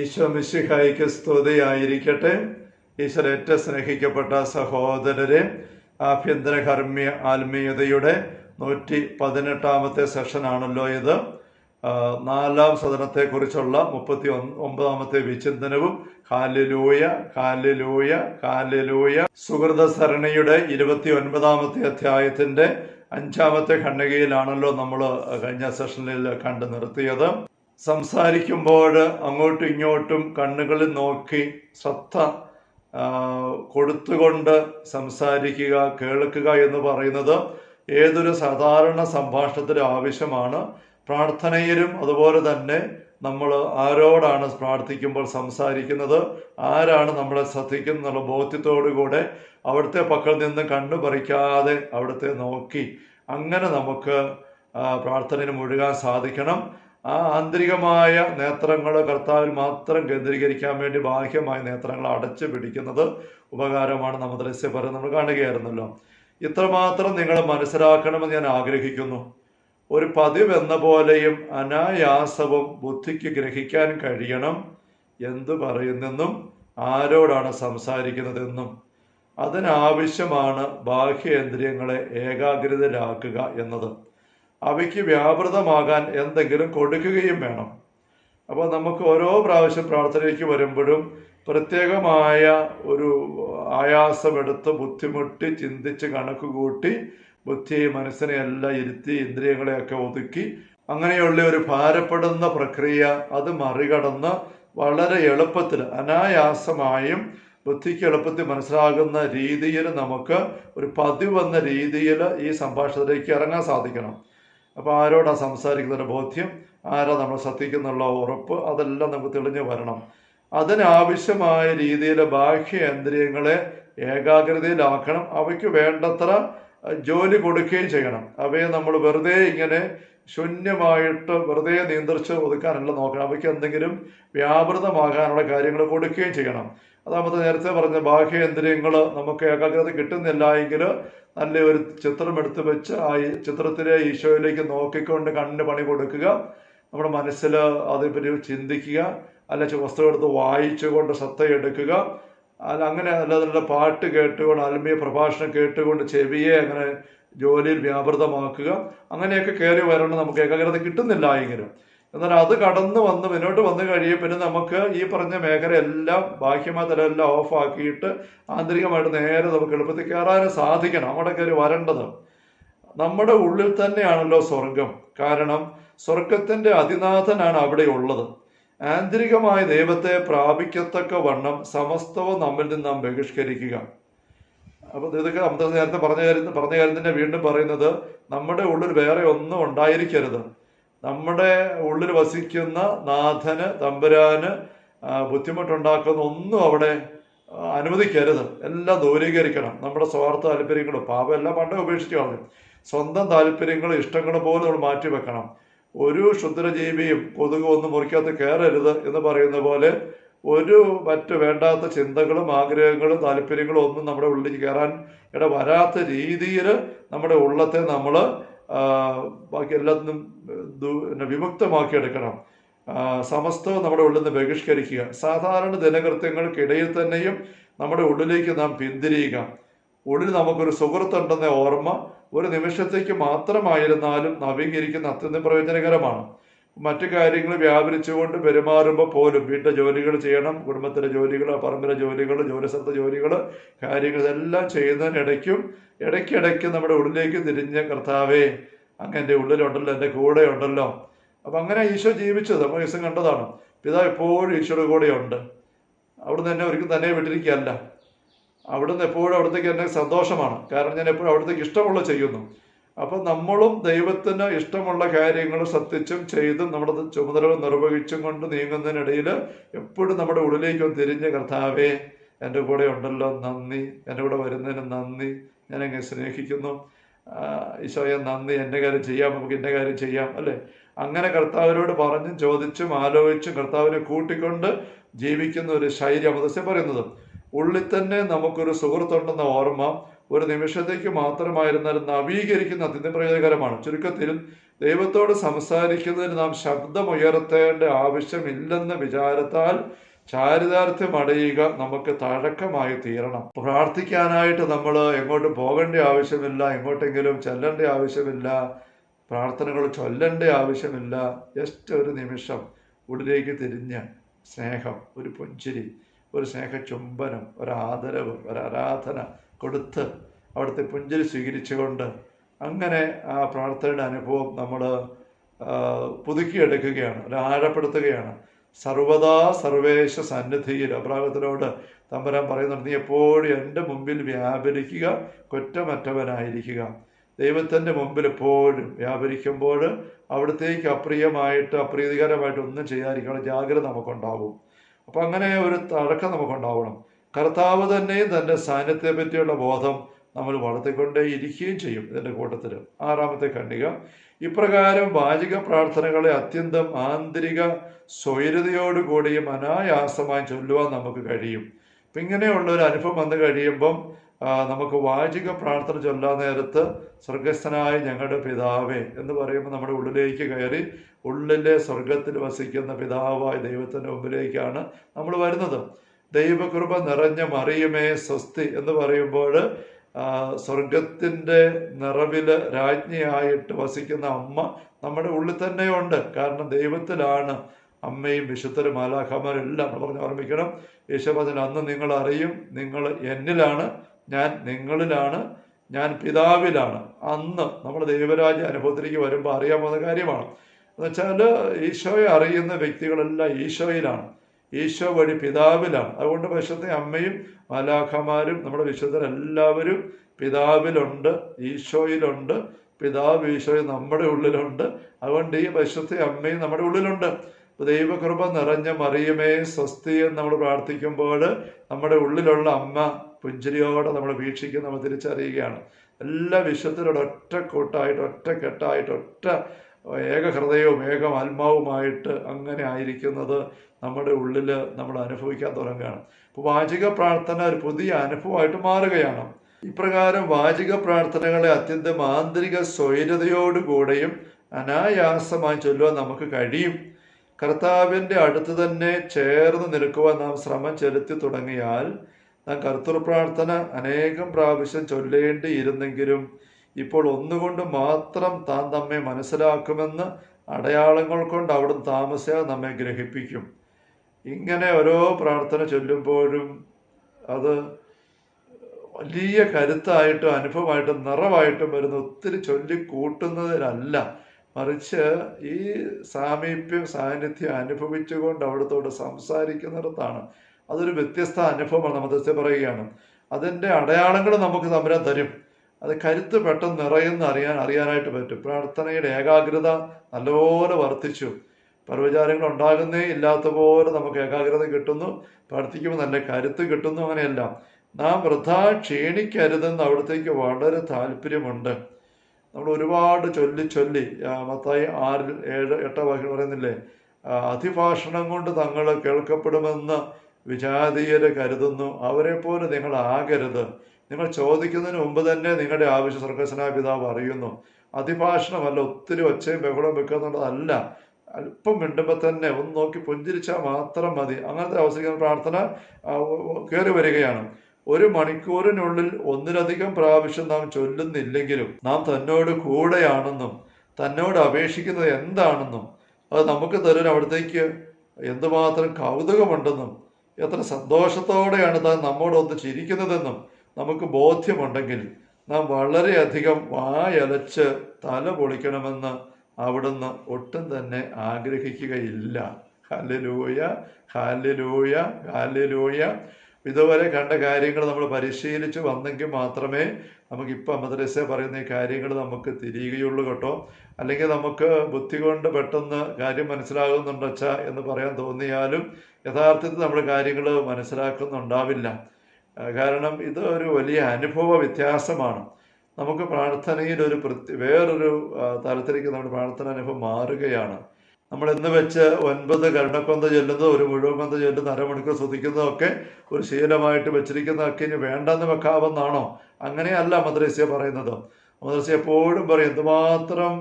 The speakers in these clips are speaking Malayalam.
ഈശോ മിശിഹായിക്ക് സ്തുതിയായിരിക്കട്ടെ. ഈശ്വര ഏറ്റവും സ്നേഹിക്കപ്പെട്ട സഹോദരരെ ആഭ്യന്തര കർമ്മ്യ ആത്മീയതയുടെ നൂറ്റി പതിനെട്ടാമത്തെ സെഷനാണല്ലോ ഇത്. നാലാം സദനത്തെക്കുറിച്ചുള്ള മുപ്പത്തി ഒമ്പതാമത്തെ വിചിന്തനവും കാലിലൂയ കാലിലൂയ കാലിലൂയ സുഹൃത സരണിയുടെ ഇരുപത്തി ഒൻപതാമത്തെ അധ്യായത്തിന്റെ അഞ്ചാമത്തെ ഖണ്ഡികയിലാണല്ലോ നമ്മൾ കഴിഞ്ഞ സെഷനിൽ കണ്ടു നിർത്തിയത് സംസാരിക്കുമ്പോൾ അങ്ങോട്ടും ഇങ്ങോട്ടും കണ്ണുകളിൽ നോക്കി ശ്രദ്ധ കൊടുത്തുകൊണ്ട് സംസാരിക്കുക കേൾക്കുക എന്ന് പറയുന്നത് ഏതൊരു സാധാരണ സംഭാഷണത്തിലും ആവശ്യമാണ്. പ്രാർത്ഥനയിലും അതുപോലെ തന്നെ നമ്മൾ ആരോടാണ് പ്രാർത്ഥിക്കുമ്പോൾ സംസാരിക്കുന്നത് ആരാണ് നമ്മളെ ശ്രദ്ധിക്കുന്നത് എന്നുള്ള ബോധ്യത്തോടുകൂടെ അവിടുത്തെ പക്കൽ നിന്ന് കണ്ണു പറിക്കാതെ അവിടുത്തെ നോക്കി അങ്ങനെ നമുക്ക് പ്രാർത്ഥനയിൽ മുഴുകാൻ സാധിക്കണം. ആ ആന്തരികമായ നേത്രങ്ങൾ കർത്താവിൽ മാത്രം കേന്ദ്രീകരിക്കാൻ വേണ്ടി ബാഹ്യമായ നേത്രങ്ങൾ അടച്ചു പിടിക്കുന്നത് ഉപകാരമാണ് നമ്മുടെ പറയുന്നത് നമ്മൾ കാണുകയായിരുന്നല്ലോ. ഇത്രമാത്രം നിങ്ങൾ മനസ്സിലാക്കണമെന്ന് ഞാൻ ആഗ്രഹിക്കുന്നു. ഒരു പതിവ് എന്ന പോലെയും അനായാസവും ബുദ്ധിക്ക് ഗ്രഹിക്കാൻ കഴിയണം എന്തു പറയുന്നെന്നും ആരോടാണ് സംസാരിക്കുന്നതെന്നും. അതിനാവശ്യമാണ് ബാഹ്യേന്ദ്രിയങ്ങളെ ഏകാഗ്രതയിലാക്കുക എന്നത്. അവയ്ക്ക് വ്യാപൃതമാകാൻ എന്തെങ്കിലും കൊടുക്കുകയും വേണം. അപ്പോൾ നമുക്ക് ഓരോ പ്രാവശ്യം പ്രാർത്ഥനയ്ക്ക് വരുമ്പോഴും പ്രത്യേകമായ ഒരു ആയാസമെടുത്ത് ബുദ്ധിമുട്ടി ചിന്തിച്ച് കണക്ക് കൂട്ടി ബുദ്ധി മനസ്സിനെ എല്ലാം ഇരുത്തി ഇന്ദ്രിയങ്ങളെയൊക്കെ ഒതുക്കി അങ്ങനെയുള്ള ഒരു ഭാരപ്പെടുന്ന പ്രക്രിയ അത് മറികടന്ന് വളരെ എളുപ്പത്തിൽ അനായാസമായും ബുദ്ധിക്ക് എളുപ്പത്തിൽ മനസ്സിലാകുന്ന രീതിയിൽ നമുക്ക് ഒരു പതിവെന്ന രീതിയിൽ ഈ സംഭാഷണത്തിലേക്ക് ഇറങ്ങാൻ സാധിക്കണം. അപ്പോൾ ആരോടാണ് സംസാരിക്കുന്നതിന്റെ ബോധ്യം? ആരാ നമ്മൾ ശ്രദ്ധിക്കുന്നുള്ള ഉറപ്പ്? അതെല്ലാം നമുക്ക് തെളിഞ്ഞു വരണം. അതിനാവശ്യമായ രീതിയിൽ ബാഹ്യേന്ദ്രിയങ്ങളെ ഏകാഗ്രതയിലാക്കണം. അവയ്ക്ക് വേണ്ടത്ര ജോലി കൊടുക്കുകയും ചെയ്യണം. അവയെ നമ്മൾ വെറുതെ ഇങ്ങനെ ശൂന്യമായിട്ട് വെറുതെ നിയന്ത്രിച്ച് ഒതുക്കാനല്ല നോക്കണം. അവയ്ക്ക് എന്തെങ്കിലും വ്യാപൃതമാകാനുള്ള കാര്യങ്ങൾ കൊടുക്കുകയും ചെയ്യണം. അതാമത്തെ നേരത്തെ പറഞ്ഞ ബാഹ്യേന്ദ്രിയങ്ങൾ നമുക്ക് ഏകാഗ്രത കിട്ടുന്നില്ല എങ്കിൽ നല്ല ഒരു ചിത്രം എടുത്തു വെച്ച് ആ ചിത്രത്തിലെ ഈശോയിലേക്ക് നോക്കിക്കൊണ്ട് കണ്ണിന് പണി കൊടുക്കുക. നമ്മുടെ മനസ്സിൽ അതേപ്പറ്റി ചിന്തിക്കുക. അല്ല പുസ്തകം എടുത്ത് വായിച്ചുകൊണ്ട് ശ്രദ്ധയെടുക്കുക അല്ല അങ്ങനെ നല്ല നല്ല പാട്ട് കേട്ടുകൊണ്ട് ആത്മീയ പ്രഭാഷണം കേട്ടുകൊണ്ട് ചെവിയെ അങ്ങനെ ജോലിയിൽ വ്യാപൃതമാക്കുക. അങ്ങനെയൊക്കെ കയറി വരണം നമുക്ക് ഏകാഗ്രത കിട്ടുന്നില്ല എങ്കിലും. എന്നാൽ അത് കടന്നു വന്ന് മുന്നോട്ട് വന്നു കഴിയും. പിന്നെ നമുക്ക് ഈ പറഞ്ഞ മേഖല എല്ലാം ബാഹ്യമായ തലമെല്ലാം ഓഫാക്കിയിട്ട് ആന്തരികമായിട്ട് നേരെ നമുക്ക് എളുപ്പത്തിൽ കയറാനും സാധിക്കണം. അവിടെ കയറി വരേണ്ടത് നമ്മുടെ ഉള്ളിൽ തന്നെയാണല്ലോ സ്വർഗം. കാരണം സ്വർഗത്തിന്റെ അതിനാഥനാണ് അവിടെ ഉള്ളത്. ആന്തരികമായ ദൈവത്തെ പ്രാപിക്കത്തക്ക വണ്ണം സമസ്തവും നമ്മിൽ നിന്ന് നാം ബഹിഷ്കരിക്കുക. അപ്പോൾ ഇതൊക്കെ നമ്മൾ നേരത്തെ പറഞ്ഞ കാര്യം പറഞ്ഞ കാര്യം തന്നെ വീണ്ടും പറയുന്നത് നമ്മുടെ ഉള്ളിൽ വേറെ ഒന്നും ഉണ്ടായിരിക്കരുത്. നമ്മുടെ ഉള്ളിൽ വസിക്കുന്ന നാഥന് തമ്പുരാന് ബുദ്ധിമുട്ടുണ്ടാക്കുന്ന ഒന്നും അവിടെ അനുവദിക്കരുത്. എല്ലാം ദൂരീകരിക്കണം. നമ്മുടെ സ്വാർത്ഥ താല്പര്യങ്ങളും പാപം എല്ലാം പണ്ടേ ഉപേക്ഷിച്ച് കളഞ്ഞു. സ്വന്തം താല്പര്യങ്ങളും ഇഷ്ടങ്ങളും പോലും നമ്മൾ മാറ്റിവെക്കണം ഒരു ക്ഷുദ്രജീവിയും കൊതുകും ഒന്നും മുറിക്കകത്ത് കയറരുത് എന്ന് പറയുന്ന പോലെ ഒരു മറ്റു വേണ്ടാത്ത ചിന്തകളും ആഗ്രഹങ്ങളും താല്പര്യങ്ങളും ഒന്നും നമ്മുടെ ഉള്ളിൽ കയറാൻ ഇട വരാത്ത രീതിയിൽ നമ്മുടെ ഉള്ളത്തെ നമ്മൾ ബാക്കി എല്ലാത്തിനും വിമുക്തമാക്കി എടുക്കണം സമസ്തവും നമ്മുടെ ഉള്ളിൽ നിന്ന് ബഹിഷ്കരിക്കുക. സാധാരണ ദിനകൃത്യങ്ങൾക്കിടയിൽ തന്നെയും നമ്മുടെ ഉള്ളിലേക്ക് നാം പിന്തിരിയുക. ഉള്ളിൽ നമുക്കൊരു സുഹൃത്തുണ്ടെന്ന ഓർമ്മ ഒരു നിമിഷത്തേക്ക് മാത്രമായിരുന്നാലും നവീകരിക്കുന്ന അത്യന്തം പ്രയോജനകരമാണ്. മറ്റു കാര്യങ്ങൾ വ്യാപരിച്ചുകൊണ്ട് പെരുമാറുമ്പോൾ പോലും വീട്ടിലെ ജോലികൾ ചെയ്യണം കുടുംബത്തിലെ ജോലികൾ പറമ്പിലെ ജോലികൾ ജോലിസ്ഥലത്തെ ജോലികൾ കാര്യങ്ങൾ ഇതെല്ലാം ചെയ്യുന്നതിനിടയ്ക്കും ഇടയ്ക്കിടയ്ക്ക് നമ്മുടെ ഉള്ളിലേക്ക് തിരിഞ്ഞ കർത്താവേ അങ്ങ് എന്റെ ഉള്ളിലുണ്ടല്ലോ എന്റെ കൂടെ ഉണ്ടല്ലോ അപ്പം അങ്ങനെ ഈശോ ജീവിച്ചത് നമ്മൾ ഈശോ കണ്ടതാണ്. പിതാവ് എപ്പോഴും ഈശോയുടെ കൂടെയുണ്ട്. അവിടുന്ന് എന്നെ ഒരിക്കലും തന്നെ വിട്ടിരിക്കുകയല്ല. അവിടുന്ന് എപ്പോഴും അവിടത്തേക്ക് എന്നെ സന്തോഷമാണ്. കാരണം ഞാൻ എപ്പോഴും അവിടത്തേക്ക് ഇഷ്ടമുള്ള ചെയ്യുന്നു. അപ്പം നമ്മളും ദൈവത്തിന് ഇഷ്ടമുള്ള കാര്യങ്ങൾ ശ്രദ്ധിച്ചും ചെയ്തും നമ്മുടെ ചുമതലകൾ നിർവഹിച്ചും കൊണ്ട് നീങ്ങുന്നതിനിടയിൽ എപ്പോഴും നമ്മുടെ ഉള്ളിലേക്ക് തിരിഞ്ഞ കർത്താവേ എന്റെ കൂടെ ഉണ്ടല്ലോ നന്ദി. എന്റെ കൂടെ വരുന്നതിന് നന്ദി. ഞാൻ എങ്ങനെ സ്നേഹിക്കുന്നു. ഈശോയെ നന്ദി. എന്റെ കാര്യം ചെയ്യാം. നമുക്ക് എന്റെ കാര്യം ചെയ്യാം. അല്ലേ? അങ്ങനെ കർത്താവിനോട് പറഞ്ഞും ചോദിച്ചും ആലോചിച്ചും കർത്താവിനെ കൂട്ടിക്കൊണ്ട് ജീവിക്കുന്ന ഒരു ശൈലി അമദസ്യം പറയുന്നത്. ഉള്ളിൽ തന്നെ നമുക്കൊരു സുഹൃത്തുണ്ടെന്ന ഓർമ്മ ഒരു നിമിഷത്തേക്ക് മാത്രമായിരുന്നാലും നവീകരിക്കുന്ന അത്യന്തം പ്രയോജനകരമാണ് ചുരുക്കത്തിൽ ദൈവത്തോട് സംസാരിക്കുന്നതിന് നാം ശബ്ദമുയർത്തേണ്ട ആവശ്യമില്ലെന്ന വിചാരത്താൽ ചാരിതാർത്ഥ്യം അടയുക നമുക്ക് തഴക്കമായി തീരണം. പ്രാർത്ഥിക്കാനായിട്ട് നമ്മൾ എങ്ങോട്ടും പോകേണ്ട ആവശ്യമില്ല എങ്ങോട്ടെങ്കിലും ചെല്ലേണ്ട ആവശ്യമില്ല പ്രാർത്ഥനകൾ ചൊല്ലേണ്ട ആവശ്യമില്ല. ജസ്റ്റ് ഒരു നിമിഷം ഉള്ളിലേക്ക് തിരിഞ്ഞ് സ്നേഹം ഒരു പുഞ്ചിരി ഒരു സ്നേഹ ചുംബനം ഒരു ആദരവ് ഒരു ആരാധന കൊടുത്ത് അവിടുത്തെ പുഞ്ചിരി സ്വീകരിച്ചുകൊണ്ട് അങ്ങനെ ആ പ്രാർത്ഥനയുടെ അനുഭവം നമ്മൾ പുതുക്കിയെടുക്കുകയാണ് അല്ല ആഴപ്പെടുത്തുകയാണ്. സർവദാ സർവേശ സന്നിധിയിൽ അബ്രാഹത്തിനോട് തമ്പരാൻ പറയുന്നുണ്ട് നീ എപ്പോഴും എന്റെ മുമ്പിൽ വ്യാപരിക്കുക കുറ്റമറ്റവനായിരിക്കുക. ദൈവത്തിന്റെ മുമ്പിൽ എപ്പോഴും വ്യാപരിക്കുമ്പോൾ അവിടത്തേക്ക് അപ്രിയമായിട്ട് അപ്രീതികരമായിട്ട് ഒന്നും ചെയ്യാതിരിക്കണം ജാഗ്രത നമുക്കുണ്ടാവും. അപ്പം അങ്ങനെ ഒരു തടക്കം നമുക്കുണ്ടാവണം. കർത്താവ് തന്നെ തന്റെ സാന്നിധ്യത്തെ പറ്റിയുള്ള ബോധം നമ്മൾ വളർത്തിക്കൊണ്ടേ ഇരിക്കുകയും ചെയ്യും ഇതിന്റെ കൂട്ടത്തിൽ ആറാമത്തെ ഖണ്ഡിക. ഇപ്രകാരം വാചിക പ്രാർത്ഥനകളെ അത്യന്തം ആന്തരിക സ്വൈരതയോടുകൂടിയും അനായാസമായി ചൊല്ലുവാൻ നമുക്ക് കഴിയും. അപ്പം ഇങ്ങനെയുള്ള ഒരു അനുഭവം വന്നു കഴിയുമ്പം നമുക്ക് വാചിക പ്രാർത്ഥന ചൊല്ലാൻ നേരത്ത് സ്വർഗസ്ഥനായ ഞങ്ങളുടെ പിതാവേ എന്ന് പറയുമ്പോൾ നമ്മുടെ ഉള്ളിലേക്ക് കയറി ഉള്ളിലെ സ്വർഗത്തിൽ വസിക്കുന്ന പിതാവായ ദൈവത്തിന്റെ മുമ്പിലേക്കാണ് നമ്മൾ വരുന്നത്. ദൈവകൃപ നിറഞ്ഞ മറിയമേ സ്വസ്തി എന്ന് പറയുമ്പോൾ സ്വർഗത്തിന്റെ നിറവിൽ രാജ്ഞിയായിട്ട് വസിക്കുന്ന അമ്മ നമ്മുടെ ഉള്ളിൽ തന്നെയുണ്ട്. കാരണം ദൈവത്തിലാണ് അമ്മയും വിശുദ്ധരും എല്ലാം പറഞ്ഞ് ഓർമ്മിക്കണം. യേശുപതിന് അന്ന് നിങ്ങൾ അറിയും നിങ്ങൾ എന്നിലാണ് ഞാൻ നിങ്ങളിലാണ് ഞാൻ പിതാവിലാണ്. അന്ന് നമ്മൾ ദൈവരാജ്യ അനുഭവത്തിലേക്ക് വരുമ്പോൾ അറിയാൻ പോകുന്ന കാര്യമാണ് എന്നുവെച്ചാൽ ഈശോയെ അറിയുന്ന വ്യക്തികളെല്ലാം ഈശോയിലാണ്. ഈശോ വഴി പിതാവിലാണ്. അതുകൊണ്ട് വിശുദ്ധ അമ്മയും മാലാഖമാരും നമ്മുടെ വിശുദ്ധരെല്ലാവരും പിതാവിലുണ്ട് ഈശോയിലുണ്ട് പിതാവ് ഈശോയിൽ നമ്മുടെ ഉള്ളിലുണ്ട്. അതുകൊണ്ട് ഈ വിശുദ്ധ അമ്മയും നമ്മുടെ ഉള്ളിലുണ്ട്. ദൈവകൃപ നിറഞ്ഞ മറിയമേ സ്വസ്തി എന്ന് നമ്മൾ പ്രാർത്ഥിക്കുമ്പോൾ നമ്മുടെ ഉള്ളിലുള്ള അമ്മ പുഞ്ചിരിയോടെ നമ്മൾ വീക്ഷിക്കുന്ന നമ്മൾ തിരിച്ചറിയുകയാണ്. എല്ലാ വിശുദ്ധരോട് ഒറ്റ കൂട്ടായിട്ട് ഒറ്റ കെട്ടായിട്ട് ഒറ്റ ഏക ഹൃദയവും ഏക ആത്മാവുമായിട്ട് അങ്ങനെ ആയിരിക്കുന്നത് നമ്മുടെ ഉള്ളിൽ നമ്മൾ അനുഭവിക്കാൻ തുടങ്ങുകയാണ്. അപ്പോൾ വാചിക പ്രാർത്ഥന ഒരു പുതിയ അനുഭവമായിട്ട് മാറുകയാണ്. ഇപ്രകാരം വാചിക പ്രാർത്ഥനകളെ അത്യന്തം ആന്തരിക സ്വൈരതയോടുകൂടെയും അനായാസമായി ചൊല്ലുവാൻ നമുക്ക് കഴിയും. കർത്താവിന്റെ അടുത്ത് തന്നെ ചേർന്ന് നിൽക്കുവാൻ നാം ശ്രമം ചെലുത്തി തുടങ്ങിയാൽ നാം കർത്തൃ പ്രാർത്ഥന അനേകം പ്രാവശ്യം ചൊല്ലേണ്ടിയിരുന്നെങ്കിലും ഇപ്പോൾ ഒന്നുകൊണ്ട് മാത്രം താൻ നമ്മെ മനസ്സിലാക്കുമെന്ന് അടയാളങ്ങൾ കൊണ്ട് അവിടുന്ന് താമസിയാതെ നമ്മെ ഗ്രഹിപ്പിക്കും. ഇങ്ങനെ ഓരോ പ്രാർത്ഥന ചൊല്ലുമ്പോഴും അത് വലിയ കരുത്തായിട്ടും അനുഭവമായിട്ടും നിറവായിട്ടും വരുന്ന ഒത്തിരി ചൊല്ലി കൂട്ടുന്നതിനല്ല മറിച്ച് ഈ സാമീപ്യം സാന്നിധ്യം അനുഭവിച്ചുകൊണ്ട് അവിടുത്തോട് സംസാരിക്കുന്നിടത്താണ് അതൊരു വ്യത്യസ്ത അനുഭവമാണ്. നമ്മത്തെ പറയുകയാണ്. അതിന്റെ അടയാളങ്ങൾ നമുക്ക് തമ്പുരാൻ തരും. അത് കരുത്ത് പെട്ടെന്ന് നിറയുന്ന അറിയാൻ അറിയാനായിട്ട് പറ്റും. പ്രാർത്ഥനയുടെ ഏകാഗ്രത നല്ലപോലെ വർദ്ധിച്ചു. പർവചാരങ്ങൾ ഉണ്ടാകുന്നേ ഇല്ലാത്ത പോലെ നമുക്ക് ഏകാഗ്രത കിട്ടുന്നു. പ്രാർത്ഥിക്കുമ്പോൾ നല്ല കരുത്ത് കിട്ടുന്നു അങ്ങനെയല്ല. നാം വൃഥാ ക്ഷീണിക്കരുതെന്ന് അവിടത്തേക്ക് വളരെ താല്പര്യമുണ്ട്. നമ്മൾ ഒരുപാട് ചൊല്ലി ചൊല്ലി മത്തായി ആറിൽ ഏഴ് എട്ട വാക്യം പറയുന്നില്ലേ? അതിഭാഷണം കൊണ്ട് തങ്ങൾ കേൾക്കപ്പെടുമെന്ന് വിജാതീയരെ കരുതുന്നു. അവരെ പോലെ നിങ്ങൾ ആകരുത്. നിങ്ങൾ ചോദിക്കുന്നതിന് മുമ്പ് തന്നെ നിങ്ങളുടെ ആവശ്യം സർക്കസനായ പിതാവ് അറിയുന്നു. അതിഭാഷണമല്ല ഒത്തിരി ഒച്ചയും ബഹളവും വെക്കുന്നുള്ളതല്ല അല്പം മിണ്ടുമ്പോൾ തന്നെ ഒന്ന് നോക്കി പുഞ്ചിരിച്ചാൽ മാത്രം മതി. അങ്ങനത്തെ അവസരിക്കുന്ന പ്രാർത്ഥന കയറി വരികയാണ്. ഒരു മണിക്കൂറിനുള്ളിൽ ഒന്നിലധികം പ്രാവശ്യം നാം ചൊല്ലുന്നില്ലെങ്കിലും നാം തന്നോട് കൂടെയാണെന്നും തന്നോട് അപേക്ഷിക്കുന്നത് എന്താണെന്നും അത് നമുക്ക് തരുന്ന അവിടത്തേക്ക് എന്തുമാത്രം കൗതുകമുണ്ടെന്നും എത്ര സന്തോഷത്തോടെയാണ് താൻ നമ്മോടൊന്ന് ചിരിക്കുന്നതെന്നും നമുക്ക് ബോധ്യമുണ്ടെങ്കിൽ നാം വളരെയധികം വായലച്ച് തല പൊളിക്കണമെന്ന് അവിടുന്ന് ഒട്ടും തന്നെ ആഗ്രഹിക്കുകയില്ല. ഹാലലൂയ ഹാലലൂയ ഹാലലൂയ ഇതുവരെ കണ്ട കാര്യങ്ങൾ നമ്മൾ പരിശീലിച്ച് വന്നെങ്കിൽ മാത്രമേ നമുക്ക് ഇപ്പം മദ്രസ പറയുന്ന ഈ കാര്യങ്ങൾ നമുക്ക് തിരിയുകയുള്ളൂ കേട്ടോ. അല്ലെങ്കിൽ നമുക്ക് ബുദ്ധി കൊണ്ട് പെട്ടെന്ന് കാര്യം മനസ്സിലാകുന്നുണ്ടച്ച എന്ന് പറയാൻ തോന്നിയാലും യഥാർത്ഥത്തിൽ നമ്മൾ കാര്യങ്ങൾ മനസ്സിലാക്കുന്നുണ്ടാവില്ല. കാരണം ഇത് ഒരു വലിയ അനുഭവ വ്യത്യാസമാണ്. നമുക്ക് പ്രാർത്ഥനയിൽ ഒരു പ്രത്യ വേറൊരു തരത്തിലേക്ക് നമ്മുടെ പ്രാർത്ഥന അനുഭവം മാറുകയാണ്. നമ്മൾ എന്ന് വെച്ച് ഒൻപത് കരുണക്കൊന്ത ചൊല്ലുന്നത് ഒരു മുഴുവൻ കൊന്ത ചെല്ലുന്ന അരമണിക്കൂർ ശ്രദ്ധിക്കുന്നതൊക്കെ ഒരു ശീലമായിട്ട് വെച്ചിരിക്കുന്നതൊക്കെ ഇനി വേണ്ടെന്ന് വെക്കാമെന്നാണോ അങ്ങനെയല്ല മദ്രസ്യ പറയുന്നത്. മദ്രസ്യ എപ്പോഴും പറയും എന്തുമാത്രം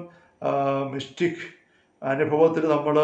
മിസ്റ്റിക് അനുഭവത്തിൽ നമ്മൾ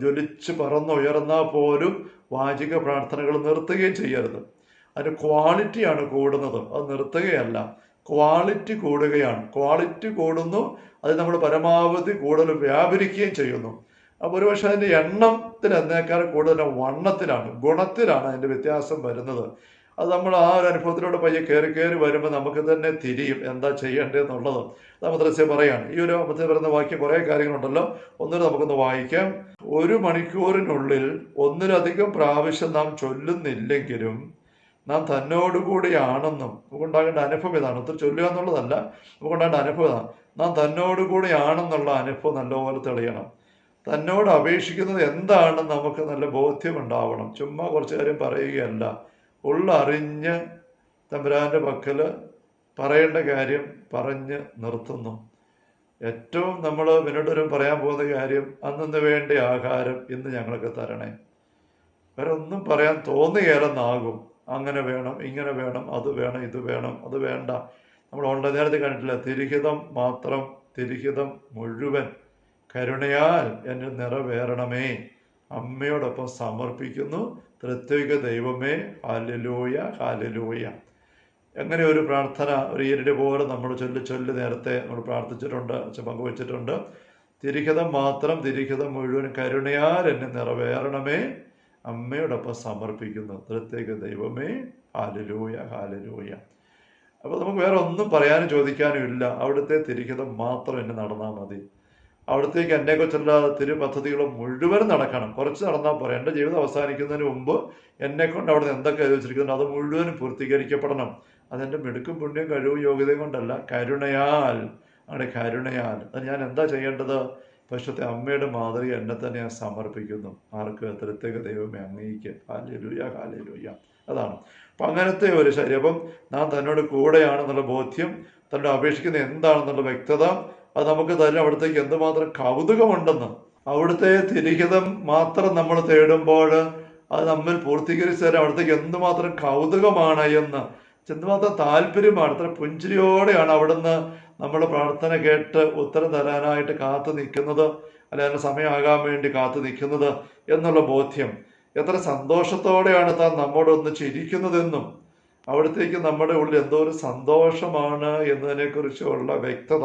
ജ്വലിച്ച് പറന്നുയർന്നാൽ പോലും വാചിക പ്രാർത്ഥനകൾ നിർത്തുകയും ചെയ്യരുത്. അതിന്റെ ക്വാളിറ്റിയാണ് കൂടുന്നത്. അത് നിർത്തുകയല്ല. ക്വാളിറ്റി കൂടുകയാണ്. ക്വാളിറ്റി കൂടുന്നു അത് നമ്മൾ പരമാവധി കൂടുതൽ വ്യാപരിക്കുകയും ചെയ്യുന്നു. അപ്പോൾ ഒരുപക്ഷെ അതിന്റെ എണ്ണത്തിൽ എന്നേക്കാൾ കൂടുതൽ വണ്ണത്തിലാണ് ഗുണത്തിലാണ് അതിന്റെ വ്യത്യാസം വരുന്നത്. അത് നമ്മൾ ആ ഒരു അനുഭവത്തിലൂടെ പയ്യെ കയറി കയറി വരുമ്പോൾ നമുക്ക് തന്നെ തിരിയും എന്താ ചെയ്യേണ്ടതെന്നുള്ളത്. അത് മദ്രസ പറയാണ്. ഈ ഒരു അമൃത പറയുന്ന വാക്യം കുറേ കാര്യങ്ങളുണ്ടല്ലോ. ഒന്നിനും നമുക്കൊന്ന് വായിക്കാം. ഒരു മണിക്കൂറിനുള്ളിൽ ഒന്നിലധികം പ്രാവശ്യം നാം ചൊല്ലുന്നില്ലെങ്കിലും നാം തന്നോടുകൂടിയാണെന്നും നമുക്കുണ്ടാകേണ്ട അനുഭവം ഇതാണ്. ഒത്തിരി ചൊല്ലുക എന്നുള്ളതല്ല നമുക്കുണ്ടാകേണ്ട അനുഭവം ഇതാണ്. നാം തന്നോടുകൂടിയാണെന്നുള്ള അനുഭവം നല്ലപോലെ തെളിയണം. തന്നോട് അപേക്ഷിക്കുന്നത് എന്താണെന്ന് നമുക്ക് നല്ല ബോധ്യമുണ്ടാവണം. ചുമ്മാ കുറച്ച് കാര്യം പറയുകയല്ല. ഉള്ളറിഞ്ഞ് തമ്പുരാന്റെ പക്കൽ പറയേണ്ട കാര്യം പറഞ്ഞ് നിർത്തുന്നു. ഏറ്റവും നമ്മൾ പിന്നീടൊരു പറയാൻ പോകുന്ന കാര്യം അന്നു വേണ്ട ആഹാരം ഇന്ന് ഞങ്ങൾക്ക് തരണേ. വേറെ ഒന്നും പറയാൻ തോന്നുകയല്ലെന്നാകും. അങ്ങനെ വേണം ഇങ്ങനെ വേണം അത് വേണം ഇത് വേണം അത് വേണ്ട. നമ്മൾ ഓൺലൈൻ നേരത്തെ കണ്ടിട്ടില്ല? തിരിഹിതം മാത്രം തിരിഹിതം മുഴുവൻ കരുണയാൽ എന്നെ നിറവേറണമേ. അമ്മയോടൊപ്പം സമർപ്പിക്കുന്നു. പ്രത്യേക ദൈവമേ ഹാലലൂയ ഹാലലൂയ അങ്ങനെ ഒരു പ്രാർത്ഥന ഒരു ഈരടി പോലെ നമ്മൾ ചൊല്ലി ചൊല്ലി നേരത്തെ നമ്മൾ പ്രാർത്ഥിച്ചിട്ടുണ്ട് പങ്കുവച്ചിട്ടുണ്ട്. തിരിഹിതം മാത്രം തിരിഹിതം മുഴുവൻ കരുണയാൽ എന്നെ നിറവേറണമേ. അമ്മയോടൊപ്പം സമർപ്പിക്കുന്നു. പ്രത്യേക ദൈവമേ ഹാലലൂയ ഹാലലൂയ അപ്പോൾ നമുക്ക് വേറെ ഒന്നും പറയാനും ചോദിക്കാനും ഇല്ല. അവിടുത്തെ തിരിഹിതം മാത്രം എന്നെ നടന്നാൽ മതി. അവിടത്തേക്ക് എന്നെക്കുറിച്ചുള്ള തിരു പദ്ധതികൾ മുഴുവൻ നടക്കണം. കുറച്ച് നടന്നാൽ പോരാ. എന്റെ ജീവിതം അവസാനിക്കുന്നതിന് മുമ്പ് എന്നെ കൊണ്ട് അവിടെ എന്തൊക്കെ വെച്ചിരിക്കുന്നു അത് മുഴുവനും പൂർത്തീകരിക്കപ്പെടണം. അതെന്റെ മിടുക്കും പുണ്യം കഴിവും യോഗ്യതയും കൊണ്ടല്ല. കരുണയാൽ അങ്ങനെ കരുണയാൽ. അത് ഞാൻ എന്താ ചെയ്യേണ്ടത്? പക്ഷത്തെ അമ്മയുടെ മാതൃക എന്നെ തന്നെ ഞാൻ സമർപ്പിക്കുന്നു. ആർക്ക് എത്രത്തേക്ക് ദൈവമേ അങ്ങേക്ക്. ഹാലലൂയ ഹാലലൂയ അതാണ്. അപ്പം അങ്ങനത്തെ ഒരു ശരീരം. അപ്പം നാം തന്നോട് കൂടെയാണെന്നുള്ള ബോധ്യം തന്നോട് അപേക്ഷിക്കുന്ന എന്താണെന്നുള്ള വ്യക്തത അത് നമുക്ക് തന്നെ അവിടത്തേക്ക് എന്തുമാത്രം കൗതുകമുണ്ടെന്ന് അവിടുത്തെ തിരിഹിതം മാത്രം നമ്മൾ തേടുമ്പോൾ അത് നമ്മൾ പൂർത്തീകരിച്ചു തരാൻ അവിടത്തേക്ക് എന്തുമാത്രം കൗതുകമാണ് എന്ന് എന്തുമാത്രം താല്പര്യമാണ്. അത്ര പുഞ്ചിരിയോടെയാണ് അവിടുന്ന് നമ്മൾ പ്രാർത്ഥന കേട്ട് ഉത്തരം തരാനായിട്ട് കാത്തു നിൽക്കുന്നത്. അല്ലെ അതിന് സമയമാകാൻ വേണ്ടി കാത്തു നിൽക്കുന്നത് എന്നുള്ള ബോധ്യം. എത്ര സന്തോഷത്തോടെയാണ് താൻ നമ്മോടൊന്ന് ചിരിക്കുന്നതെന്നും അവിടത്തേക്ക് നമ്മുടെ ഉള്ളിൽ എന്തോ ഒരു സന്തോഷമാണ് എന്നതിനെക്കുറിച്ചുള്ള വ്യക്തത.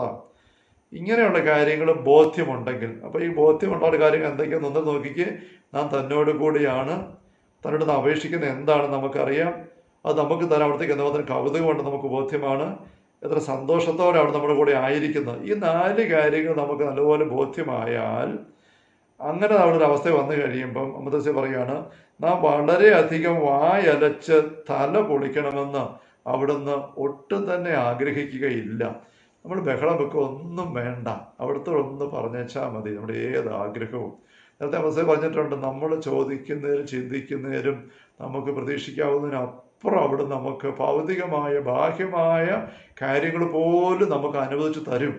ഇങ്ങനെയുള്ള കാര്യങ്ങൾ ബോധ്യമുണ്ടെങ്കിൽ അപ്പോൾ ഈ ബോധ്യമുള്ള കാര്യങ്ങൾ എന്തൊക്കെയാണെന്ന് നോക്കിക്ക്. നാം തന്നോട് കൂടിയാണ് തന്നോട് അപേക്ഷിക്കുന്ന എന്താണ് നമുക്കറിയാം. അത് നമുക്ക് തരാം. അവിടത്തേക്ക് എന്തുമാത്രം കൗതുകമുണ്ട് നമുക്ക് ബോധ്യമാണ്. എത്ര സന്തോഷത്തോടെ അവിടെ നമ്മുടെ കൂടെ ആയിരിക്കുന്നത്. ഈ നാല് കാര്യങ്ങൾ നമുക്ക് നല്ലപോലെ ബോധ്യമായാൽ അങ്ങനെ അവിടെ അവസ്ഥ വന്നു കഴിയുമ്പം അമൃതസ്യ പറയുകയാണ് നാം വളരെയധികം വായലച്ച് തല പൊളിക്കണമെന്ന് അവിടുന്ന് ഒട്ടും തന്നെ ആഗ്രഹിക്കുകയില്ല. നമ്മൾ ബഹളം വെക്കുക ഒന്നും വേണ്ട. അവിടുത്തെ ഒന്ന് പറഞ്ഞേച്ചാൽ മതി. നമ്മുടെ ഏത് ആഗ്രഹവും. നേരത്തെ അവസ്ഥ പറഞ്ഞിട്ടുണ്ട് നമ്മൾ ചോദിക്കുന്നതിനും ചിന്തിക്കുന്നതിനും നമുക്ക് പ്രതീക്ഷിക്കാവുന്നതിനപ്പുറം അവിടെ നമുക്ക് ഭൗതികമായ ബാഹ്യമായ കാര്യങ്ങൾ പോലും നമുക്ക് അനുവദിച്ച് തരും.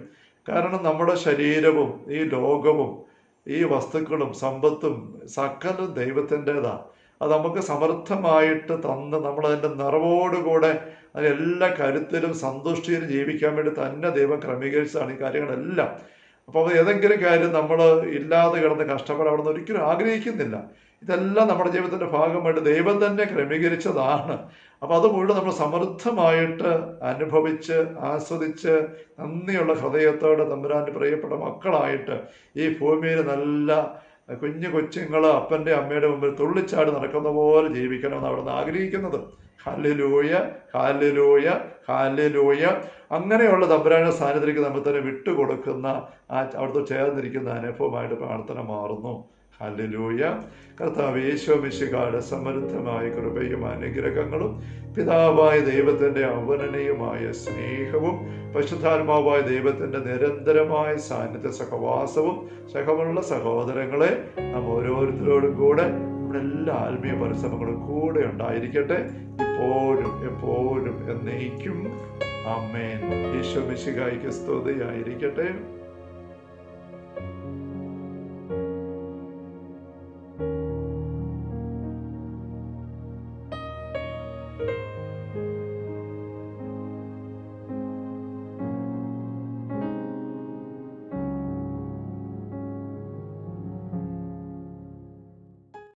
കാരണം നമ്മുടെ ശരീരവും ഈ ലോകവും ഈ വസ്തുക്കളും സമ്പത്തും സകലും ദൈവത്തിന്റെതാണ് അത് നമുക്ക് സമർത്ഥമായിട്ട് തന്ന് നമ്മളതിന്റെ നിറവോടുകൂടെ അതിന് എല്ലാ കരുത്തിലും സന്തുഷ്ടിയിലും ജീവിക്കാൻ വേണ്ടി തന്നെ ദൈവം ക്രമീകരിച്ചതാണ് ഈ കാര്യങ്ങളെല്ലാം. അപ്പോൾ ഏതെങ്കിലും കാര്യം നമ്മൾ ഇല്ലാതെ കിടന്ന് കഷ്ടപ്പെടാൻ അവിടെ നിന്ന് ഒരിക്കലും ആഗ്രഹിക്കുന്നില്ല. ഇതെല്ലാം നമ്മുടെ ജീവിതത്തിന്റെ ഭാഗമായിട്ട് ദൈവം തന്നെ ക്രമീകരിച്ചതാണ്. അപ്പോൾ അത് മുഴുവൻ നമ്മൾ സമൃദ്ധമായിട്ട് അനുഭവിച്ച് ആസ്വദിച്ച് നന്ദിയുള്ള ഹൃദയത്തോടെ തമ്പുരാന്റെ പ്രിയപ്പെട്ട മക്കളായിട്ട് ഈ ഭൂമിയിൽ നല്ല കുഞ്ഞു കൊച്ചുങ്ങൾ അപ്പന്റെ അമ്മയുടെ മുമ്പിൽ തുള്ളിച്ചാടി നടക്കുന്ന പോലെ ജീവിക്കണമെന്ന് അവിടുന്ന് ആഗ്രഹിക്കുന്നത്. ഹാലലൂയ ഹാലലൂയ ഹാലലൂയ അങ്ങനെയുള്ള തമ്പുരാന്റെ സാന്നിധ്യത്തിലേക്ക് നമ്മൾ തന്നെ വിട്ടുകൊടുക്കുന്ന ആ അവിടുത്തെ ചേർന്നിരിക്കുന്ന അനുഭവമായിട്ട് പ്രാർത്ഥന മാറുന്നു. ഹല്ലേലൂയ. കർത്താവ് യേശോ മിശികാട് സമൃദ്ധമായ കൃപയും അനുഗ്രഹങ്ങളും പിതാവായ ദൈവത്തിന്റെ അവനനീയമായ സ്നേഹവും പശുധാത്മാവായ ദൈവത്തിന്റെ നിരന്തരമായ സാന്നിധ്യ സഹവാസവും സഹമുള്ള സഹോദരങ്ങളെ നാം ഓരോരുത്തരോടും കൂടെ നമ്മുടെ എല്ലാ ആത്മീയ പരിശ്രമങ്ങളും കൂടെ ഉണ്ടായിരിക്കട്ടെ. ഇപ്പോഴും എപ്പോഴും എന്നേക്കും. അമ്മേൻ യേശോ മിശികായിക്ക് സ്തുതിയായിരിക്കട്ടെ.